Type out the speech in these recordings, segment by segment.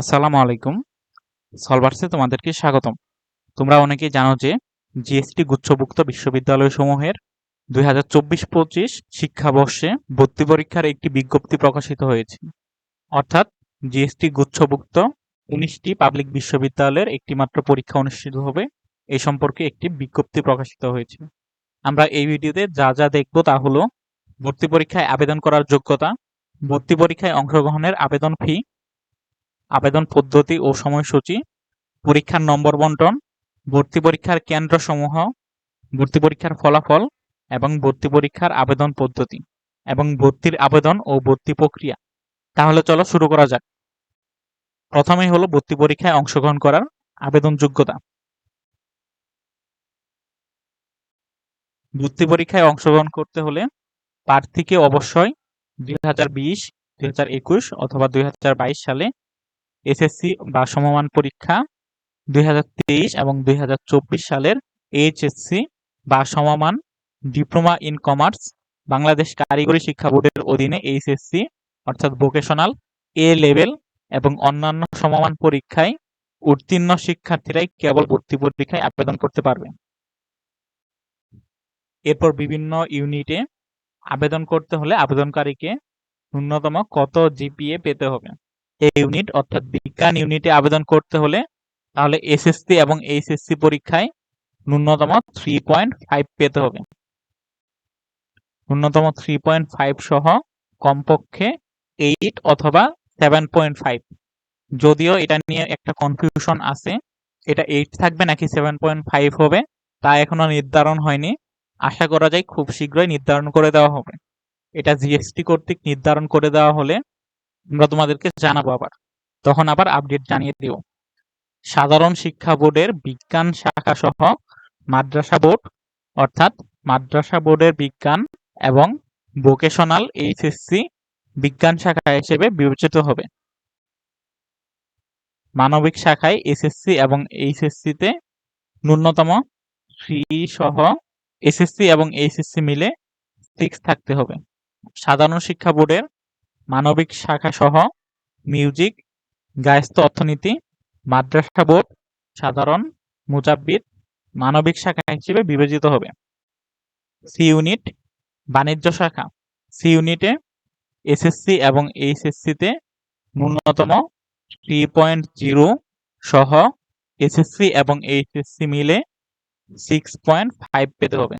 আসসালামু আলাইকুম। সলভার্সে তোমাদেরকে স্বাগতম। তোমরা অনেকেই জানো যে জিএসটি গুচ্ছভুক্ত বিশ্ববিদ্যালয়সমূহের দুই হাজার চব্বিশ পঁচিশ শিক্ষাবর্ষে ভর্তি পরীক্ষার একটি বিজ্ঞপ্তি প্রকাশিত হয়েছে। অর্থাৎ জিএসটি গুচ্ছভুক্ত উনিশটি পাবলিক বিশ্ববিদ্যালয়ের একটি মাত্র পরীক্ষা অনুষ্ঠিত হবে। এই সম্পর্কে একটি বিজ্ঞপ্তি প্রকাশিত হয়েছে। আমরা এই ভিডিওতে যা যা দেখব তা হলো ভর্তি পরীক্ষায় আবেদন করার যোগ্যতা, ভর্তি পরীক্ষায় অংশগ্রহণের আবেদন ফি আবেদন পদ্ধতি ও সময়সূচি, পরীক্ষার নম্বর বন্টন, ভর্তি পরীক্ষার কেন্দ্রসমূহ, ভর্তি পরীক্ষার ফলাফল এবং ভর্তি পরীক্ষার আবেদন পদ্ধতি এবং ভর্তির আবেদন ও ভর্তি প্রক্রিয়া। তাহলে চলো শুরু করা যাক। প্রথমেই হলো ভর্তি পরীক্ষায় অংশগ্রহণ করার আবেদন যোগ্যতা। ভর্তি পরীক্ষায় অংশগ্রহণ করতে হলে প্রার্থীকে অবশ্যই দুই হাজার বিশ, দুই হাজার একুশ অথবা দুই হাজার বাইশ সালে এসএসসি বা সমমান পরীক্ষা দুই হাজার তেইশ এবং দুই হাজার চব্বিশ সালের এইচএসসি বা সমমান ডিপ্লোমা ইন কমার্স বাংলাদেশ কারিগরি শিক্ষা বোর্ডের অধীনে এইচএসসি, অর্থাৎ ভোকেশনাল এ লেভেল এবং অন্যান্য সমমান পরীক্ষায় উত্তীর্ণ শিক্ষার্থীরাই কেবল ভর্তি পরীক্ষায় আবেদন করতে পারবে এরপর বিভিন্ন ইউনিটে আবেদন করতে হলে আবেদনকারীকে ন্যূনতম কত জিপিএ পেতে হবে? ইউনিট অর্থাৎ বিজ্ঞান ইউনিটে আবেদন করতে হলে তাহলে এসএসসি এবং এইচএসসি পরীক্ষায় ন্যূনতম থ্রি পয়েন্ট ফাইভ পেতে হবে। ন্যূনতম থ্রি পয়েন্ট ফাইভ সহ কমপক্ষে এইট অথবা সেভেন পয়েন্ট ফাইভ যদিও এটা নিয়ে একটা কনফিউশন আছে, এটা এইট থাকবে নাকি সেভেন পয়েন্ট ফাইভ হবে, তা এখনও নির্ধারণ হয়নি। আশা করা যায় খুব শীঘ্রই নির্ধারণ করে দেওয়া হবে। এটা জিএসটি কর্তৃক নির্ধারণ করে দেওয়া হলে আমরা তোমাদেরকে জানাব আবার। তখন আবার আপডেট জানিয়ে দিব। সাধারণ শিক্ষা বোর্ডের বিজ্ঞান শাখা সহ মাদ্রাসা বোর্ড, অর্থাৎ মাদ্রাসা বোর্ডের বিজ্ঞান এবং ভোকেশনাল এইচএসসি বিজ্ঞান শাখা হিসেবে বিবেচিত হবে। মানবিক শাখায় এসএসসি এবং এইচএসসিতে ন্যূনতম থ্রি সহ এসএসসি এবং এইচএসসি মিলে সিক্স থাকতে হবে। সাধারণ শিক্ষা বোর্ডের মানবিক শাখা সহ মিউজিক গায়স্ত অর্থনীতি, মাদ্রাসা বোর্ড, সাধারণ, মুজাব্বিদ, মানবিক শাখা হিসেবে বিবেচিত হবে। সি ইউনিট, বাণিজ্য শাখা। সি ইউনিটে এসএসসি এবং এইচএসসিতে ন্যূনতম থ্রি পয়েন্ট জিরো সহ এসএসসি এবং এইচএসসি মিলে সিক্স পয়েন্ট ফাইভ পেতে হবে।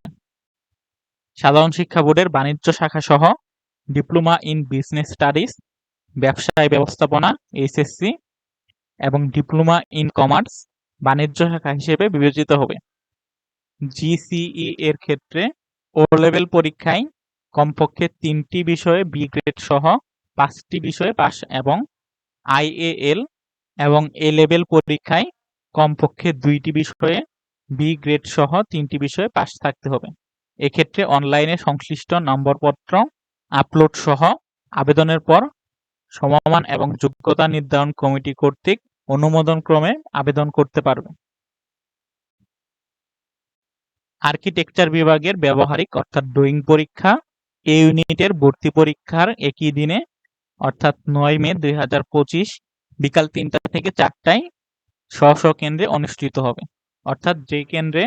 সাধারণ শিক্ষা বোর্ডের বাণিজ্য শাখা সহ ডিপ্লোমা ইন বিজনেস স্টাডিজ ব্যবসায় ব্যবস্থাপনা এইচএসসি এবং ডিপ্লোমা ইন কমার্স বাণিজ্য শাখা হিসেবে বিবেচিত হবে। জিসিই এর ক্ষেত্রে ও লেভেল পরীক্ষায় কমপক্ষে তিনটি বিষয়ে বি গ্রেড সহ পাঁচটি বিষয়ে পাস এবং আইএএল এবং এ লেভেল পরীক্ষায় কমপক্ষে দুইটি বিষয়ে বি গ্রেড সহ তিনটি বিষয়ে পাস থাকতে হবে। এক্ষেত্রে অনলাইনে সংশ্লিষ্ট নম্বরপত্র আপলোড সহ আবেদনের পর সমমান এবং যোগ্যতা নির্ধারণ কমিটি কর্তৃক অনুমোদন ক্রমে আবেদন করতে পারবে। আর্কিটেকচার বিভাগের ব্যবহারিক অর্থাৎ ড্রয়িং পরীক্ষা, এ ইউনিটের ভর্তি পরীক্ষার একই দিনে, অর্থাৎ নয় মে দুই হাজার পঁচিশ বিকাল তিনটা থেকে চারটায় স্ব স্ব কেন্দ্রে অনুষ্ঠিত হবে। অর্থাৎ যে কেন্দ্রে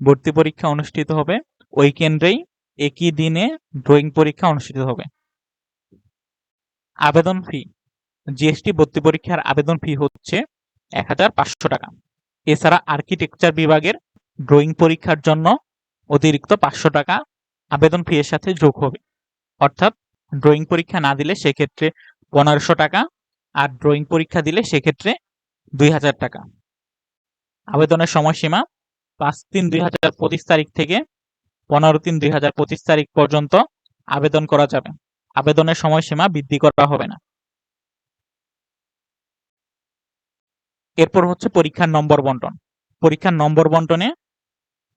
ভর্তি পরীক্ষা অনুষ্ঠিত হবে, ওই কেন্দ্রেই একই দিনে ড্রয়িং পরীক্ষা অনুষ্ঠিত হবে। আবেদন ফি জিএসটি ভর্তি পরীক্ষার আবেদন ফি হচ্ছে এক হাজার পাঁচশো টাকা। এছাড়া আর্কিটেকচার বিভাগের ড্রয়িং পরীক্ষার জন্য অতিরিক্ত পাঁচশো টাকা আবেদন ফি এর সাথে যোগ হবে। অর্থাৎ ড্রয়িং পরীক্ষা না দিলে সেক্ষেত্রে পনেরোশো টাকা আর ড্রয়িং পরীক্ষা দিলে সেক্ষেত্রে দুই হাজার টাকা। আবেদনের সময়সীমা পাঁচ তিন দুই হাজার পঁচিশ তারিখ থেকে পনেরো তিন দুই হাজার পঁচিশ তারিখ পর্যন্ত আবেদন করা যাবে। আবেদনের সময়সীমা বৃদ্ধি করা হবে না। এরপর হচ্ছে পরীক্ষার নম্বর বন্টন। পরীক্ষার নম্বর বন্টনে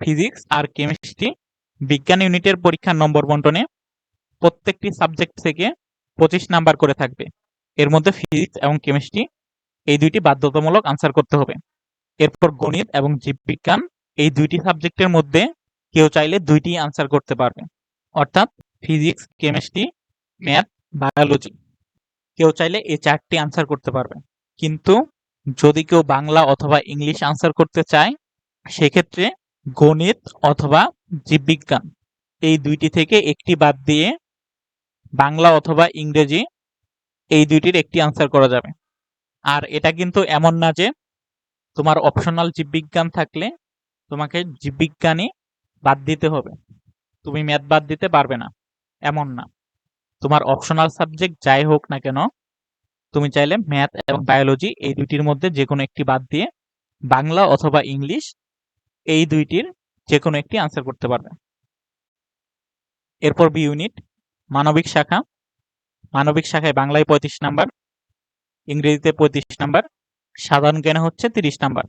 ফিজিক্স আর কেমিস্ট্রি বিজ্ঞান ইউনিটের পরীক্ষার নম্বর বন্টনে প্রত্যেকটি সাবজেক্ট থেকে পঁচিশ নাম্বার করে থাকবে। এর মধ্যে ফিজিক্স এবং কেমিস্ট্রি এই দুইটি বাধ্যতামূলক আনসার করতে হবে। এরপর গণিত এবং জীববিজ্ঞান এই দুইটি সাবজেক্টের মধ্যে কেউ চাইলে দুইটি আনসার করতে পারবে। অর্থাৎ ফিজিক্স কেমিস্ট্রি ম্যাথ বায়োলজি কেউ চাইলে এই চারটি আনসার করতে পারবে। কিন্তু যদি কেউ বাংলা অথবা ইংলিশ আনসার করতে চায়, সেক্ষেত্রে গণিত অথবা জীববিজ্ঞান। এই দুইটি থেকে একটি বাদ দিয়ে বাংলা অথবা ইংরেজি এই দুইটির একটি আনসার করা যাবে। আর এটা কিন্তু এমন না যে তোমার অপশনাল জীববিজ্ঞান থাকলে তোমাকে জীববিজ্ঞানই বাদ দিতে হবে। তুমি ম্যাথ বাদ দিতে পারবে না। এমন না। তোমার অপশনাল সাবজেক্ট যাই হোক না কেন, তুমি চাইলে ম্যাথ এবং বায়োলজি এই দুইটির মধ্যে যে কোনো একটি বাদ দিয়ে বাংলা অথবা ইংলিশ এই দুইটির যে কোনো একটি আনসার করতে পারবে। এরপর বি ইউনিট মানবিক শাখা। মানবিক শাখায় বাংলায় পঁয়ত্রিশ নাম্বার, ইংরেজিতে পঁয়ত্রিশ নাম্বার, সাধারণ জ্ঞানে হচ্ছে তিরিশ নাম্বার।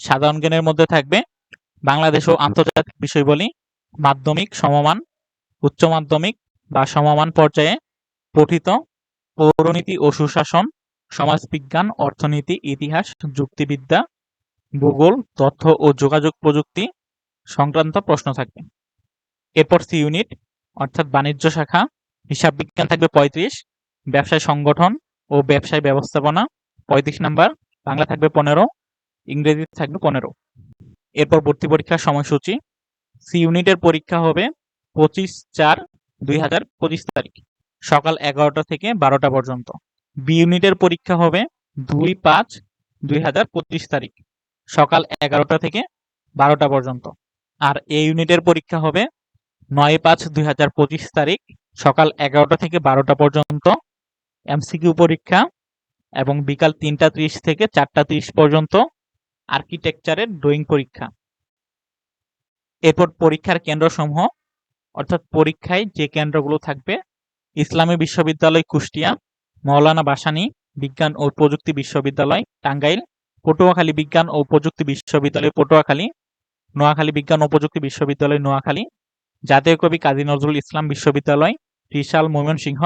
সাধারণ জ্ঞানের মধ্যে থাকবে বাংলাদেশ ও আন্তর্জাতিক বিষয়বলী মাধ্যমিক সমমান উচ্চ মাধ্যমিক বা সমমান পর্যায়ে পঠিত পৌরনীতি ও সুশাসন সমাজবিজ্ঞান অর্থনীতি ইতিহাস যুক্তিবিদ্যা ভূগোল তথ্য ও যোগাযোগ প্রযুক্তি সংক্রান্ত প্রশ্ন থাকবে। এরপর সি ইউনিট অর্থাৎ বাণিজ্য শাখা হিসাব বিজ্ঞান থাকবে পঁয়ত্রিশ ব্যবসায় সংগঠন ও ব্যবসায় ব্যবস্থাপনা পঁয়ত্রিশ নাম্বার বাংলা থাকবে পনেরো ইংরেজি থাকবে পনেরো। এরপর ভর্তি পরীক্ষার সময়সূচি সি ইউনিটের পরীক্ষা হবে পঁচিশ চার দুই হাজার পঁচিশ তারিখ, সকাল এগারোটা থেকে বারোটা পর্যন্ত। বি ইউনিটের পরীক্ষা হবে দুই পাঁচ দুই হাজার পঁচিশ তারিখ, সকাল এগারোটা থেকে বারোটা পর্যন্ত। আর এ ইউনিটের পরীক্ষা হবে নয় পাঁচ দুই হাজার পঁচিশ তারিখ, সকাল এগারোটা থেকে বারোটা পর্যন্ত। এমসিকিউ পরীক্ষা এবং বিকাল তিনটা ত্রিশ থেকে চারটা ত্রিশ পর্যন্ত। আর্কিটেকচারের ড্রয়িং পরীক্ষা। এরপর পরীক্ষার কেন্দ্রসমূহ, অর্থাৎ পরীক্ষায় যে কেন্দ্রগুলো থাকবে, ইসলামী বিশ্ববিদ্যালয় কুষ্টিয়া, মৌলানা বাসানী বিজ্ঞান ও প্রযুক্তি বিশ্ববিদ্যালয় টাঙ্গাইল, পটুয়াখালী বিজ্ঞান ও প্রযুক্তি বিশ্ববিদ্যালয় পটুয়াখালী, নোয়াখালী বিজ্ঞান ও প্রযুক্তি বিশ্ববিদ্যালয় নোয়াখালী, জাতীয় কবি কাজী নজরুল ইসলাম বিশ্ববিদ্যালয় ত্রিশাল ময়মনসিংহ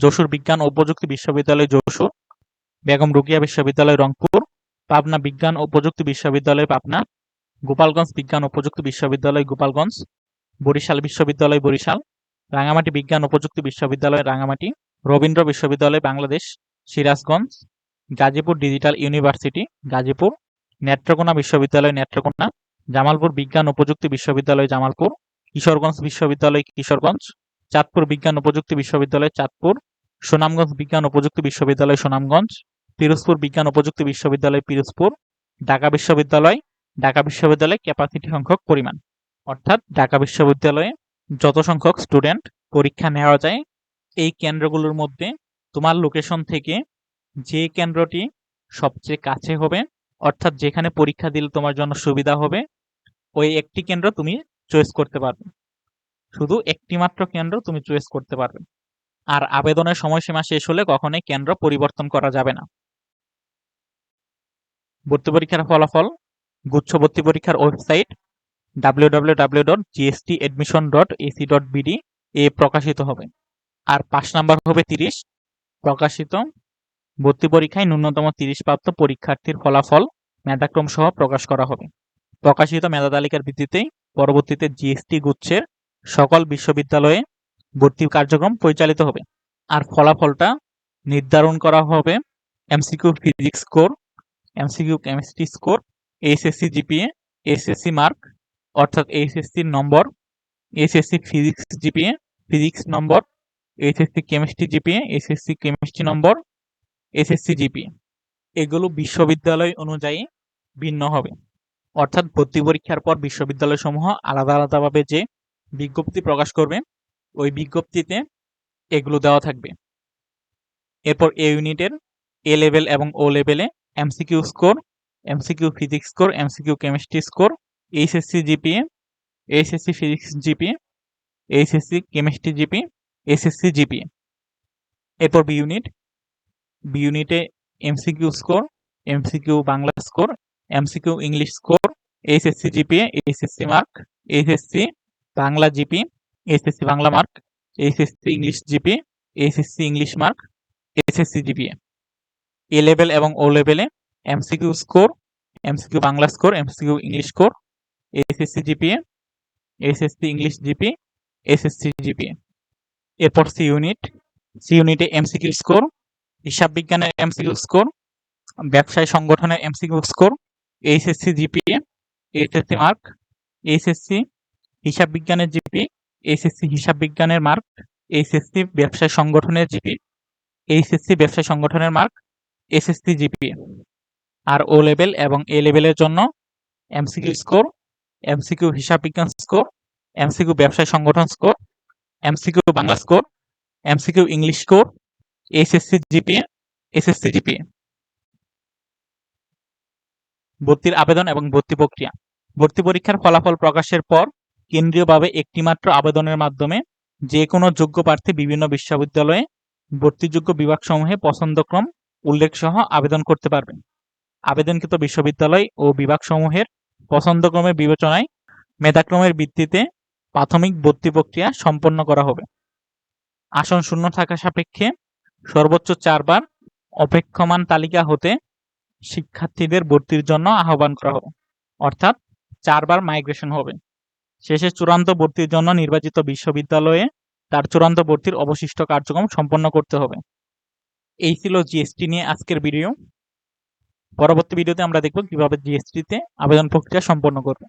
যশোর বিজ্ঞান ও প্রযুক্তি বিশ্ববিদ্যালয় যশোর, বেগম রুকিয়া বিশ্ববিদ্যালয় রংপুর পাবনা বিজ্ঞান ও প্রযুক্তি বিশ্ববিদ্যালয় পাবনা, গোপালগঞ্জ বিজ্ঞান ও প্রযুক্তি বিশ্ববিদ্যালয় গোপালগঞ্জ, বরিশাল বিশ্ববিদ্যালয় বরিশাল রাঙামাটি বিজ্ঞান ও প্রযুক্তি বিশ্ববিদ্যালয় রাঙামাটি রবীন্দ্র বিশ্ববিদ্যালয় বাংলাদেশ, সিরাজগঞ্জ, গাজীপুর ডিজিটাল ইউনিভার্সিটি, গাজীপুর, নেত্রকোনা বিশ্ববিদ্যালয় নেত্রকোনা, জামালপুর বিজ্ঞান ও প্রযুক্তি বিশ্ববিদ্যালয় জামালপুর, কিশোরগঞ্জ বিশ্ববিদ্যালয় কিশোরগঞ্জ, চাঁদপুর বিজ্ঞান ও প্রযুক্তি বিশ্ববিদ্যালয় চাঁদপুর, সুনামগঞ্জ বিজ্ঞান ও প্রযুক্তি বিশ্ববিদ্যালয় সুনামগঞ্জ পিরোজপুর বিজ্ঞান ও প্রযুক্তি বিশ্ববিদ্যালয় পিরোজপুর, ঢাকা বিশ্ববিদ্যালয় ঢাকা বিশ্ববিদ্যালয় ক্যাপাসিটি সংখ্যক পরিমাণ। অর্থাৎ ঢাকা বিশ্ববিদ্যালয়ে যত সংখ্যক স্টুডেন্ট পরীক্ষা নেওয়া যায়, এই কেন্দ্রগুলোর মধ্যে তোমার লোকেশন থেকে যে কেন্দ্রটি সবচেয়ে কাছে হবে, অর্থাৎ যেখানে পরীক্ষা দিলে তোমার জন্য সুবিধা হবে, ওই একটি কেন্দ্র তুমি চয়েস করতে পারবে। শুধু একটি মাত্র কেন্দ্র তুমি চয়েস করতে পারবে। আর আবেদনের সময়সীমা শেষ হলে কখনোই কেন্দ্র পরিবর্তন করা যাবে না। ভর্তি পরীক্ষার ফলাফল, গুচ্ছ ভর্তি পরীক্ষার ওয়েবসাইট www.gstadmission.ac.bd এ প্রকাশিত হবে। আর পাঁচ নাম্বার হবে তিরিশ। প্রকাশিত ভর্তি পরীক্ষায় ন্যূনতম তিরিশ প্রাপ্ত পরীক্ষার্থীর ফলাফল মেধাক্রম সহ প্রকাশ করা হবে। প্রকাশিত মেধা তালিকার ভিত্তিতে পরবর্তীতে জিএসটি গুচ্ছের সকল বিশ্ববিদ্যালয়ে ভর্তি কার্যক্রম পরিচালিত হবে। আর ফলাফলটা নির্ধারণ করা হবে MCQ physics score MCQ chemistry score HSC GPA SSC mark অর্থাৎ এইচএসসির নম্বর এইচএসসি ফিজিক্স জিপিএ ফিজিক্স নম্বর HSC chemistry GPA SSC chemistry নম্বর এসএসসি জিপিএ এগুলো বিশ্ববিদ্যালয় অনুযায়ী ভিন্ন হবে। অর্থাৎ ভর্তি পরীক্ষার পর বিশ্ববিদ্যালয় সমূহ আলাদা আলাদাভাবে যে বিজ্ঞপ্তি প্রকাশ করবে, ওই বিজ্ঞপ্তিতে এগুলো দেওয়া থাকবে। এরপর এ ইউনিটের এ লেভেল এবং ও লেভেলে MCQ score, MCQ physics score, MCQ chemistry score, HSC GPA, HSC physics GPA, HSC chemistry GP SSC GPA. এরপর বি ইউনিট। বি ইউনিটে MCQ score, MCQ Bangla score, MCQ English score, HSC GPA, HSC mark, HSC Bangla GP HSC Bangla mark, HSC English GP HSC English mark SSC GPA. A level এবং O লেভেলে MCQ score MCQ Bangla score MCQ English score SSC GPA SSC English GP SSC GPA এরপর C unit C ইউনিটে MCQ score হিসাব বিজ্ঞানের MCQ score ব্যবসায় সংগঠনের MCQ score HSC GPA HSC mark HSC হিসাব বিজ্ঞানের জিপি এইচএসসি হিসাব বিজ্ঞানের মার্ক এইচএসসি ব্যবসায় সংগঠনের জিপি এইচএসসি ব্যবসায় সংগঠনের মার্ক এসএসসি জিপিএ আর ও লেভেল এবং এ লেভেলের জন্য এমসিকিউ স্কোর এমসিকিউ হিসাব বিজ্ঞান স্কোর এমসিকিউ ব্যবসায় সংগঠন score MCQ Bangla score MCQ English score SSC GPA SSC GPA ভর্তির আবেদন এবং ভর্তি প্রক্রিয়া। ভর্তি পরীক্ষার ফলাফল প্রকাশের পর কেন্দ্রীয়ভাবে একটিমাত্র আবেদনের মাধ্যমে যে কোনো যোগ্য প্রার্থী বিভিন্ন বিশ্ববিদ্যালয়ে ভর্তিযোগ্য বিভাগসমূহে পছন্দক্রম উল্লেখ সহ আবেদন করতে পারবে আবেদনকৃত বিশ্ববিদ্যালয় ও বিভাগসমূহের পছন্দক্রমের বিবেচনায় মেধাক্রমের ভিত্তিতে প্রাথমিক ভর্তি প্রক্রিয়া সম্পন্ন করা হবে। আসন শূন্য থাকা সাপেক্ষে সর্বোচ্চ চারবার অপেক্ষমান তালিকা হতে শিক্ষার্থীদের ভর্তির জন্য আহ্বান করা হবে, অর্থাৎ চারবার মাইগ্রেশন হবে। শেষে চূড়ান্ত ভর্তির জন্য নির্বাচিত বিশ্ববিদ্যালয়ে তার চূড়ান্ত ভর্তির অবশিষ্ট কার্যক্রম সম্পন্ন করতে হবে। এই ছিল জিএসটি নিয়ে আজকের ভিডিও পরবর্তী ভিডিওতে আমরা দেখব কীভাবে জিএসটিতে আবেদন প্রক্রিয়া সম্পন্ন করবে।